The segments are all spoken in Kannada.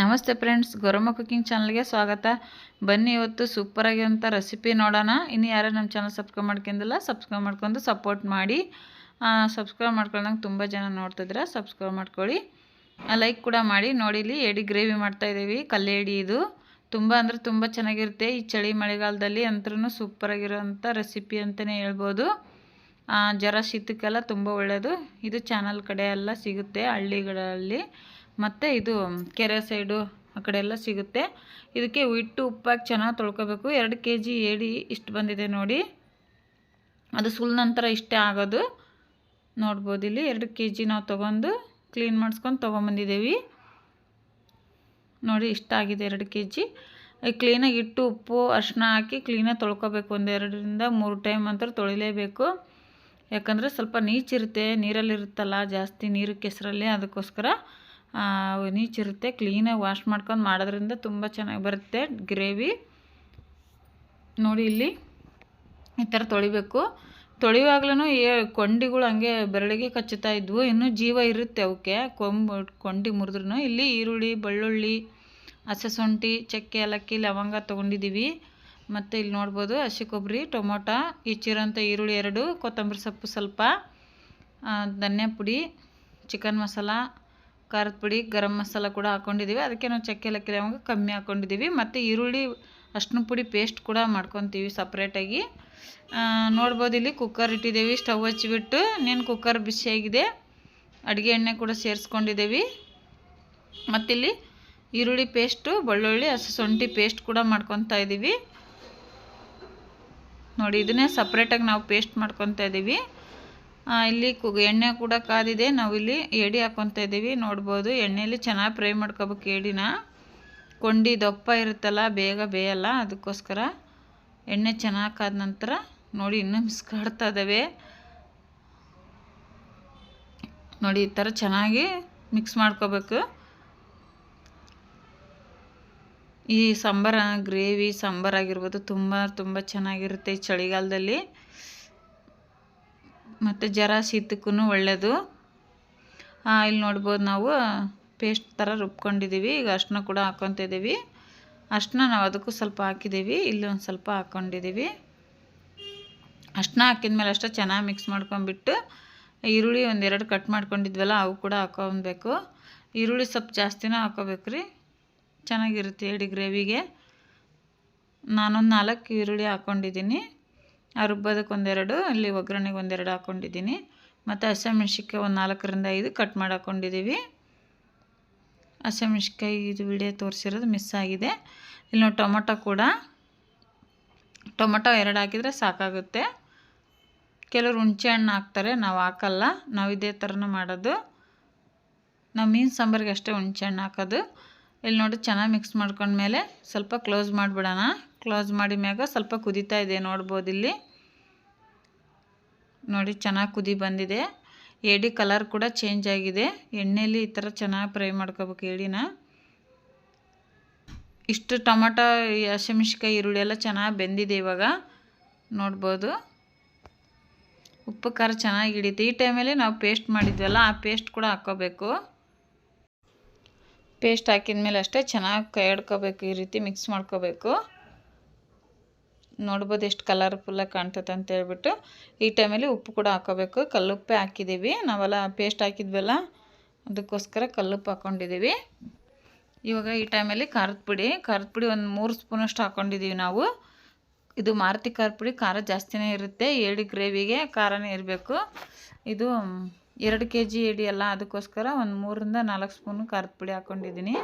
ನಮಸ್ತೆ ಫ್ರೆಂಡ್ಸ್, ಗೌರಮ್ಮ ಕುಕಿಂಗ್ ಚಾನಲ್ಗೆ ಸ್ವಾಗತ. ಬನ್ನಿ ಇವತ್ತು ಸೂಪರಾಗಿರೋಂಥ ರೆಸಿಪಿ ನೋಡೋಣ. ಇನ್ನು ಯಾರು ನಮ್ಮ ಚಾನಲ್ ಸಬ್ಸ್ಕ್ರೈಬ್ ಮಾಡ್ಕೊಂಡಿಲ್ಲ ಸಬ್ಸ್ಕ್ರೈಬ್ ಮಾಡ್ಕೊಂಡು ಸಪೋರ್ಟ್ ಮಾಡಿ. ಸಬ್ಸ್ಕ್ರೈಬ್ ಮಾಡ್ಕೊಂಡಂಗೆ ತುಂಬ ಜನ ನೋಡ್ತಿದ್ರೆ ಸಬ್ಸ್ಕ್ರೈಬ್ ಮಾಡ್ಕೊಳ್ಳಿ. ಲೈಕ್ ಕೂಡ ಮಾಡಿ. ನೋಡಿ ಇಲ್ಲಿ ಎಡಿ ಗ್ರೇವಿ ಮಾಡ್ತಾಯಿದ್ದೀವಿ ಕಲ್ಲೆಡಿ ಇದು. ತುಂಬ ಅಂದರೆ ತುಂಬ ಚೆನ್ನಾಗಿರುತ್ತೆ. ಈ ಚಳಿ ಮಳೆಗಾಲದಲ್ಲಿ ಅಂತೂ ಸೂಪರಾಗಿರೋಂಥ ರೆಸಿಪಿ ಅಂತಲೇ ಹೇಳ್ಬೋದು. ಜ್ವರ ಶೀತಕ್ಕೆಲ್ಲ ತುಂಬ ಒಳ್ಳೆಯದು ಇದು ಚಾನಲ್ ಕಡೆ ಎಲ್ಲ ಸಿಗುತ್ತೆ ಹಳ್ಳಿಗಳಲ್ಲಿ. ಮತ್ತು ಇದು ಕೆರೆ ಸೈಡು ಆ ಕಡೆ ಎಲ್ಲ ಸಿಗುತ್ತೆ. ಇದಕ್ಕೆ ಹಿಟ್ಟು ಉಪ್ಪಾಗಿ ಚೆನ್ನಾಗಿ ತೊಳ್ಕೊಬೇಕು. ಎರಡು ಕೆ ಜಿ ಏಡಿ ಇಷ್ಟು ಬಂದಿದೆ ನೋಡಿ. ಅದು ಸುಲ್ ನಂತರ ಇಷ್ಟೇ ಆಗೋದು. ನೋಡ್ಬೋದು ಇಲ್ಲಿ ಎರಡು ಕೆ ಜಿ ನಾವು ತೊಗೊಂಡು ಕ್ಲೀನ್ ಮಾಡಿಸ್ಕೊಂಡು ತೊಗೊಂಬಂದಿದ್ದೀವಿ ನೋಡಿ ಇಷ್ಟ ಆಗಿದೆ ಎರಡು ಕೆ ಜಿ ಕ್ಲೀನಾಗಿ ಇಟ್ಟು ಉಪ್ಪು ಅರಿಶಿನ ಹಾಕಿ ಕ್ಲೀನಾಗಿ ತೊಳ್ಕೊಬೇಕು. ಒಂದೆರಡರಿಂದ ಮೂರು ಟೈಮ್ ಅಂತ ತೊಳಿಲೇಬೇಕು. ಯಾಕಂದರೆ ಸ್ವಲ್ಪ ನೀಚಿರುತ್ತೆ ನೀರಲ್ಲಿರುತ್ತಲ್ಲ ಜಾಸ್ತಿ ನೀರು ಕೆಸರಲ್ಲಿ ಅದಕ್ಕೋಸ್ಕರ. ನೀಚಿರುತ್ತೆ ಕ್ಲೀನಾಗಿ ವಾಶ್ ಮಾಡ್ಕೊಂಡು ಮಾಡೋದ್ರಿಂದ ತುಂಬ ಚೆನ್ನಾಗಿ ಬರುತ್ತೆ ಗ್ರೇವಿ ನೋಡಿ ಇಲ್ಲಿ ಈ ಥರ ತೊಳಿಬೇಕು. ತೊಳೆಯುವಾಗ್ಲೂ ಏ ಕೊಂಡಿಗಳು ಹಂಗೆ ಬೆರಳಿಗೆ ಕಚ್ಚುತ್ತಾ ಇದ್ವು. ಇನ್ನೂ ಜೀವ ಇರುತ್ತೆ ಅವಕ್ಕೆ. ಕೊಂಬು, ಕೊಂಡಿ ಮುರಿದ್ರೂ ಇಲ್ಲಿ ಈರುಳ್ಳಿ, ಬೆಳ್ಳುಳ್ಳಿ, ಹಸೆ ಶುಂಠಿ, ಚಕ್ಕೆ, ಏಲಕ್ಕಿ, ಲವಂಗ ತೊಗೊಂಡಿದ್ದೀವಿ. ಮತ್ತು ಇಲ್ಲಿ ನೋಡ್ಬೋದು ಹಸಿ ಕೊಬ್ಬರಿ, ಟೊಮೊಟೊ ಹೆಚ್ಚಿರೋಂಥ ಈರುಳ್ಳಿ ಎರಡು, ಕೊತ್ತಂಬರಿ ಸೊಪ್ಪು ಸ್ವಲ್ಪ ಧನಿಯಾ ಪುಡಿ ಚಿಕನ್ ಮಸಾಲ ಖಾರದ ಪುಡಿ, ಗರಂ ಮಸಾಲ ಕೂಡ ಹಾಕ್ಕೊಂಡಿದ್ದೀವಿ ಅದಕ್ಕೆ ನಾವು ಚಕ್ಕೆ ಲಕ್ಕಿಲೆ ಅವಾಗ ಕಮ್ಮಿ ಹಾಕ್ಕೊಂಡಿದ್ದೀವಿ ಮತ್ತು ಈರುಳ್ಳಿ, ಅರ್ಶಿನ ಪುಡಿ ಪೇಸ್ಟ್ ಕೂಡ ಮಾಡ್ಕೊತೀವಿ ಸಪ್ರೇಟಾಗಿ ನೋಡ್ಬೋದು ಇಲ್ಲಿ ಕುಕ್ಕರ್ ಇಟ್ಟಿದ್ದೀವಿ ಸ್ಟವ್ ಹಚ್ಚಿಬಿಟ್ಟು. ನೀನು ಕುಕ್ಕರ್ ಬಿಸಿಯಾಗಿದೆ ಅಡುಗೆ ಎಣ್ಣೆ ಕೂಡ ಸೇರಿಸ್ಕೊಂಡಿದ್ದೀವಿ. ಮತ್ತಿಲ್ಲಿ ಈರುಳ್ಳಿ ಪೇಸ್ಟು ಬೆಳ್ಳುಳ್ಳಿ, ಹಸು ಶುಂಠಿ ಪೇಸ್ಟ್ ಕೂಡ ಮಾಡ್ಕೊತಾ ಇದ್ದೀವಿ ನೋಡಿ, ಇದನ್ನೇ ಸಪ್ರೇಟಾಗಿ ನಾವು ಪೇಸ್ಟ್ ಮಾಡ್ಕೊತಾ ಇದ್ದೀವಿ ಇಲ್ಲಿ ಕು ಎಣ್ಣೆ ಕೂಡ ಕಾದಿದೆ. ನಾವಿಲ್ಲಿ ಎಡಿ ಹಾಕ್ಕೊತಾ ಇದ್ದೀವಿ. ನೋಡ್ಬೋದು, ಎಣ್ಣೆಯಲ್ಲಿ ಚೆನ್ನಾಗಿ ಫ್ರೈ ಮಾಡ್ಕೋಬೇಕು ಎಡಿನ. ಕೊಂಡಿ ದಪ್ಪ ಇರುತ್ತಲ್ಲ, ಬೇಗ ಬೇಯಲ್ಲ, ಅದಕ್ಕೋಸ್ಕರ ಎಣ್ಣೆ ಚೆನ್ನಾಗಿ ಕಾದ ನಂತರ ನೋಡಿ ಇನ್ನೂ ಮಿಸ್ಕಾಡ್ತಾ ಇದ್ದಾವೆ ನೋಡಿ, ಈ ಥರ ಚೆನ್ನಾಗಿ ಮಿಕ್ಸ್ ಮಾಡ್ಕೋಬೇಕು. ಈ ಸಾಂಬಾರ, ಗ್ರೇವಿ ಸಾಂಬಾರಾಗಿರ್ಬೋದು ತುಂಬ ತುಂಬ ಚೆನ್ನಾಗಿರುತ್ತೆ ಈ ಚಳಿಗಾಲದಲ್ಲಿ. ಮತ್ತು ಜ್ವರ ಶೀತಕ್ಕೂ ಒಳ್ಳೆಯದು ಇಲ್ಲಿ ನೋಡ್ಬೋದು ನಾವು, ಪೇಸ್ಟ್ ಥರ ರುಬ್ಕೊಂಡಿದ್ದೀವಿ. ಈಗ ಅರ್ಶಿನ ಕೂಡ ಹಾಕ್ಕೊತಿದ್ದೀವಿ. ಅರ್ಶಿನ ನಾವು ಅದಕ್ಕೂ ಸ್ವಲ್ಪ ಹಾಕಿದ್ದೀವಿ. ಇಲ್ಲಿ ಒಂದು ಸ್ವಲ್ಪ ಹಾಕ್ಕೊಂಡಿದ್ದೀವಿ. ಹಾಕಿದ ಹಾಕಿದ್ಮೇಲೆ ಅಷ್ಟೇ ಚೆನ್ನಾಗಿ ಮಿಕ್ಸ್ ಮಾಡ್ಕೊಂಬಿಟ್ಟು ಈರುಳ್ಳಿ ಒಂದೆರಡು ಕಟ್ ಮಾಡ್ಕೊಂಡಿದ್ವಲ್ಲ, ಅವು ಕೂಡ ಹಾಕೊಬೇಕು ಈರುಳ್ಳಿ ಸ್ವಲ್ಪ ಜಾಸ್ತಿನೇ ಹಾಕೋಬೇಕು ರೀ. ಚೆನ್ನಾಗಿರುತ್ತೆ ಎಡಿ ಗ್ರೇವಿಗೆ. ನಾನೊಂದು ನಾಲ್ಕು ಈರುಳ್ಳಿ ಹಾಕ್ಕೊಂಡಿದ್ದೀನಿ. ಆ ರುಬ್ಬೋದಕ್ಕೆ ಒಂದೆರಡು ಇಲ್ಲಿ ಒಗ್ಗರಣೆಗೆ ಒಂದೆರಡು ಹಾಕ್ಕೊಂಡಿದ್ದೀನಿ ಮತ್ತು ಹಸಿಮೆಣ್ಸಿಕಾಯಿ ಒಂದು ನಾಲ್ಕರಿಂದ ಐದು ಕಟ್ ಮಾಡಿ ಹಾಕ್ಕೊಂಡಿದ್ದೀವಿ ಹಸಿಮೆಣ್ಸಿನ್ಕಾಯಿ ಇದು ವಿಡಿಯೋ ತೋರಿಸಿರೋದು ಮಿಸ್ ಆಗಿದೆ. ಇಲ್ಲಿ ನಾವು ಟೊಮೊಟೊ ಕೂಡ. ಟೊಮೊಟೊ ಎರಡು ಹಾಕಿದರೆ ಸಾಕಾಗುತ್ತೆ. ಕೆಲವರು ಹುಣಸೆ ಹಣ್ಣು ಹಾಕ್ತಾರೆ, ನಾವು ಹಾಕಲ್ಲ. ನಾವು ಇದೇ ಥರನೂ ಮಾಡೋದು. ನಾವು ಮೀನು ಸಾಂಬಾರಿಗೆ ಅಷ್ಟೇ ಹುಣಸೆ ಹಣ್ಣು ಹಾಕೋದು. ಇಲ್ಲಿ ನೋಡಿ ಚೆನ್ನಾಗಿ ಮಿಕ್ಸ್ ಮಾಡ್ಕೊಂಡ್ಮೇಲೆ ಸ್ವಲ್ಪ ಕ್ಲೋಸ್ ಮಾಡಿಬಿಡೋಣ. ಕ್ಲೋಸ್ ಮಾಡಿ ಮ್ಯಾಗ ಸ್ವಲ್ಪ ಕುದೀತಾ ಇದೆ, ನೋಡ್ಬೋದು ಇಲ್ಲಿ. ನೋಡಿ, ಚೆನ್ನಾಗಿ ಕುದಿ ಬಂದಿದೆ. ಏಡಿ ಕಲರ್ ಕೂಡ ಚೇಂಜ್ ಆಗಿದೆ. ಎಣ್ಣೆಯಲ್ಲಿ ಈ ಥರ ಚೆನ್ನಾಗಿ ಫ್ರೈ ಮಾಡ್ಕೋಬೇಕು ಏಡಿನ ಇಷ್ಟು ಟೊಮೊಟೊ ಹಸಿಮೆಣ್ಸಿಕಾಯಿ ಈರುಳ್ಳಿ ಎಲ್ಲ ಚೆನ್ನಾಗಿ ಬೆಂದಿದೆ ಇವಾಗ. ನೋಡ್ಬೋದು. ಉಪ್ಪು, ಖಾರ ಚೆನ್ನಾಗಿ ಹಿಡಿತು ಈ ಟೈಮಲ್ಲಿ ನಾವು ಪೇಸ್ಟ್ ಮಾಡಿದ್ವಲ್ಲ, ಆ ಪೇಸ್ಟ್ ಕೂಡ ಹಾಕ್ಕೋಬೇಕು. ಪೇಸ್ಟ್ ಹಾಕಿದ ಮೇಲೆ ಅಷ್ಟೇ ಚೆನ್ನಾಗಿ ಕೈ ಈ ರೀತಿ ಮಿಕ್ಸ್ ಮಾಡ್ಕೋಬೇಕು. ನೋಡ್ಬೋದು ಎಷ್ಟು ಕಲರ್ಫುಲ್ಲಾಗಿ ಕಾಣ್ತೈತೆ ಅಂತ ಹೇಳ್ಬಿಟ್ಟು ಈ ಟೈಮಲ್ಲಿ ಉಪ್ಪು ಕೂಡ ಹಾಕೋಬೇಕು. ಕಲ್ಲುಪ್ಪೇ ಹಾಕಿದ್ದೀವಿ. ನಾವೆಲ್ಲ ಪೇಸ್ಟ್ ಹಾಕಿದ್ವಲ್ಲ, ಅದಕ್ಕೋಸ್ಕರ ಕಲ್ಲುಪ್ಪು ಹಾಕ್ಕೊಂಡಿದ್ದೀವಿ ಇವಾಗ ಈ ಟೈಮಲ್ಲಿ ಖಾರದ ಪುಡಿ ಖಾರದ ಪುಡಿ ಒಂದು ಮೂರು ಸ್ಪೂನಷ್ಟು ಹಾಕ್ಕೊಂಡಿದ್ದೀವಿ ನಾವು. ಇದು ಮಾರುತಿ ಖಾರ ಪುಡಿ, ಖಾರ ಜಾಸ್ತಿನೇ ಇರುತ್ತೆ. ಏಡಿ ಗ್ರೇವಿಗೆ ಖಾರನೇ ಇರಬೇಕು. ಇದು ಎರಡು ಕೆ ಜಿ ಏಡಿ ಅಲ್ಲ, ಅದಕ್ಕೋಸ್ಕರ ಒಂದು ಮೂರರಿಂದ ನಾಲ್ಕು ಸ್ಪೂನು ಖಾರದ ಪುಡಿ ಹಾಕ್ಕೊಂಡಿದ್ದೀನಿ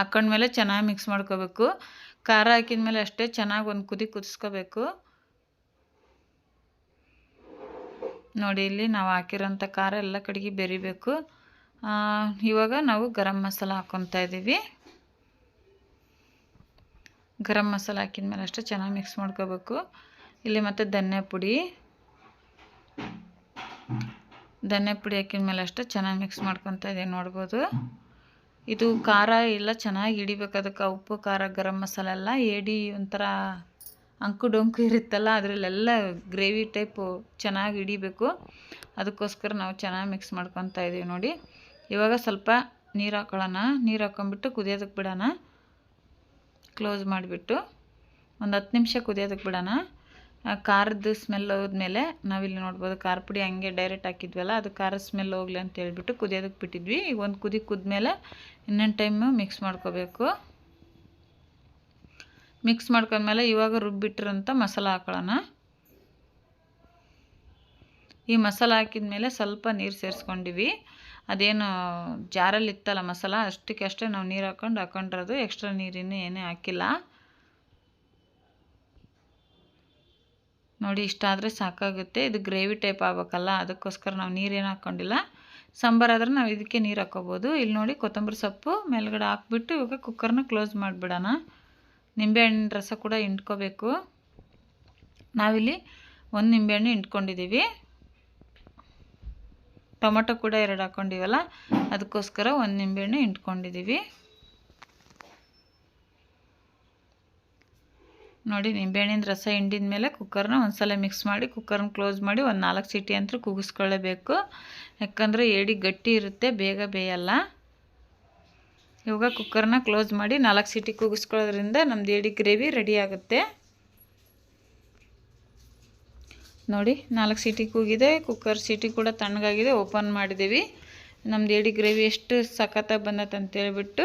ಹಾಕ್ಕೊಂಡ್ಮೇಲೆ ಚೆನ್ನಾಗಿ ಮಿಕ್ಸ್ ಮಾಡ್ಕೋಬೇಕು. ಖಾರ ಹಾಕಿದ್ಮೇಲೆ ಅಷ್ಟೇ ಚೆನ್ನಾಗಿ ಒಂದು ಕುದಿ ಕುದಿಸ್ಕೋಬೇಕು. ನೋಡಿ, ಇಲ್ಲಿ ನಾವು ಹಾಕಿರೋಂಥ ಖಾರ ಎಲ್ಲ ಕಡೆಗೆ ಬೆರಿಬೇಕು. ಇವಾಗ ನಾವು ಗರಂ ಮಸಾಲ ಹಾಕ್ಕೊತಾ ಇದ್ದೀವಿ ಗರಂ ಮಸಾಲ ಹಾಕಿದ್ಮೇಲೆ ಅಷ್ಟೇ ಚೆನ್ನಾಗಿ ಮಿಕ್ಸ್ ಮಾಡ್ಕೋಬೇಕು. ಇಲ್ಲಿ ಮತ್ತು ಧನ್ಯ ಪುಡಿ. ಧನ್ಯ ಪುಡಿ ಹಾಕಿದ್ಮೇಲೆ ಅಷ್ಟೇ ಚೆನ್ನಾಗಿ ಮಿಕ್ಸ್ ಮಾಡ್ಕೊತಾ ಇದ್ದೀವಿ ನೋಡ್ಬೋದು. ಇದು ಖಾರ ಎಲ್ಲ ಚೆನ್ನಾಗಿ ಹಿಡಿಬೇಕು. ಅದಕ್ಕೆ ಉಪ್ಪು, ಖಾರ, ಗರಂ ಮಸಾಲ ಎಲ್ಲ ಏಡಿ ಒಂಥರ ಅಂಕು ಡೊಂಕು ಇರುತ್ತಲ್ಲ, ಅದರಲ್ಲೆಲ್ಲ ಗ್ರೇವಿ ಟೈಪು ಚೆನ್ನಾಗಿ ಹಿಡಿಬೇಕು. ಅದಕ್ಕೋಸ್ಕರ ನಾವು ಚೆನ್ನಾಗಿ ಮಿಕ್ಸ್ ಮಾಡ್ಕೊತಾ ಇದ್ದೀವಿ ನೋಡಿ. ಇವಾಗ ಸ್ವಲ್ಪ ನೀರು ಹಾಕೊಳ್ಳೋಣ. ನೀರು ಹಾಕೊಂಬಿಟ್ಟು ಕುದಿಯೋದಕ್ಕೆ ಬಿಡೋಣ. ಕ್ಲೋಸ್ ಮಾಡಿಬಿಟ್ಟು ಒಂದು ಹತ್ತು ನಿಮಿಷ ಕುದಿಯೋದಕ್ಕೆ ಬಿಡೋಣ. ಖಾರದ ಸ್ಮೆಲ್ ಹೋದ್ಮೇಲೆ ನಾವಿಲ್ಲಿ ನೋಡ್ಬೋದು ಖಾರ ಪುಡಿ ಹಂಗೆ ಡೈರೆಕ್ಟ್ ಹಾಕಿದ್ವಲ್ಲ, ಅದು ಖಾರದ ಸ್ಮೆಲ್ ಹೋಗ್ಲಿ ಅಂತ ಹೇಳ್ಬಿಟ್ಟು ಕುದಿಯೋದಕ್ಕೆ ಬಿಟ್ಟಿದ್ವಿ. ಈಗ ಒಂದು ಕುದಿ ಕುದ್ಮೇಲೆ ಇನ್ನೊಂದು ಟೈಮು ಮಿಕ್ಸ್ ಮಾಡ್ಕೋಬೇಕು. ಮಿಕ್ಸ್ ಮಾಡ್ಕೊಂಡ್ಮೇಲೆ ಇವಾಗ ರುಬ್ಬಿಟ್ಟಿರೋಂಥ ಮಸಾಲ ಹಾಕೊಳ್ಳೋಣ. ಈ ಮಸಾಲ ಹಾಕಿದ ಮೇಲೆ ಸ್ವಲ್ಪ ನೀರು ಸೇರಿಸ್ಕೊಂಡಿವಿ. ಅದೇನು ಜಾರಲ್ಲಿ ಇತ್ತಲ್ಲ ಮಸಾಲ ಅಷ್ಟಕ್ಕೆ ಅಷ್ಟೇ ನಾವು ನೀರು ಹಾಕ್ಕೊಂಡು ಹಾಕೊಂಡಿರೋದು. ಎಕ್ಸ್ಟ್ರಾ ನೀರಿನ ಏನೇ ಹಾಕಿಲ್ಲ. ನೋಡಿ ಇಷ್ಟಾದರೆ ಸಾಕಾಗುತ್ತೆ. ಇದು ಗ್ರೇವಿ ಟೈಪ್ ಆಗ್ಬೇಕಲ್ಲ, ಅದಕ್ಕೋಸ್ಕರ ನಾವು ನೀರೇನು ಹಾಕ್ಕೊಂಡಿಲ್ಲ ಸಾಂಬಾರಾದ್ರೆ ನಾವು ಇದಕ್ಕೆ ನೀರು ಹಾಕ್ಕೋಬೋದು ಇಲ್ಲಿ ನೋಡಿ ಕೊತ್ತಂಬರಿ ಸೊಪ್ಪು, ಮೇಲ್ಗಡೆ ಹಾಕ್ಬಿಟ್ಟು ಇವಾಗ ಕುಕ್ಕರ್ನ ಕ್ಲೋಸ್ ಮಾಡಿಬಿಡೋಣ. ನಿಂಬೆಹಣ್ಣಿನ ರಸ ಕೂಡ ಹಿಂಡ್ಕೋಬೇಕು. ನಾವಿಲ್ಲಿ ಒಂದು ನಿಂಬೆಹಣ್ಣು ಹಿಂಡ್ಕೊಂಡಿದ್ದೀವಿ ಟೊಮೊಟೊ ಕೂಡ ಎರಡು ಹಾಕ್ಕೊಂಡಿವಲ್ಲ ಅದಕ್ಕೋಸ್ಕರ ಒಂದು ನಿಂಬೆಹಣ್ಣು ಹಿಂಡ್ಕೊಂಡಿದ್ದೀವಿ ನೋಡಿ, ನಿಂಬೆಹಣ್ಣಿನ ರಸ ಹಿಂಡಿದ ಮೇಲೆ ಕುಕ್ಕರ್ನ ಒಂದ್ಸಲ ಮಿಕ್ಸ್ ಮಾಡಿ ಕುಕ್ಕರ್ನ ಕ್ಲೋಸ್ ಮಾಡಿ ಒಂದು ನಾಲ್ಕು ಸೀಟಿ ಅಂತೂ ಕೂಗಿಸ್ಕೊಳ್ಳೇಬೇಕು. ಯಾಕಂದರೆ ಏಡಿ ಗಟ್ಟಿ ಇರುತ್ತೆ, ಬೇಗ ಬೇಯಲ್ಲ. ಇವಾಗ ಕುಕ್ಕರ್ನ ಕ್ಲೋಸ್ ಮಾಡಿ ನಾಲ್ಕು ಸೀಟಿ ಕೂಗಿಸ್ಕೊಳ್ಳೋದ್ರಿಂದ ನಮ್ದು ಏಡಿ ಗ್ರೇವಿ ರೆಡಿ ಆಗುತ್ತೆ. ನೋಡಿ, ನಾಲ್ಕು ಸೀಟಿ ಕೂಗಿದೆ ಕುಕ್ಕರ್ ಸೀಟಿ ಕೂಡ ತಣ್ಣಗಾಗಿದೆ ಓಪನ್ ಮಾಡಿದ್ದೀವಿ. ನಮ್ದು ಏಡಿ ಗ್ರೇವಿ ಎಷ್ಟು ಸಖತ್ತಾಗಿ ಬಂದತ್ತೆ ಅಂತೇಳ್ಬಿಟ್ಟು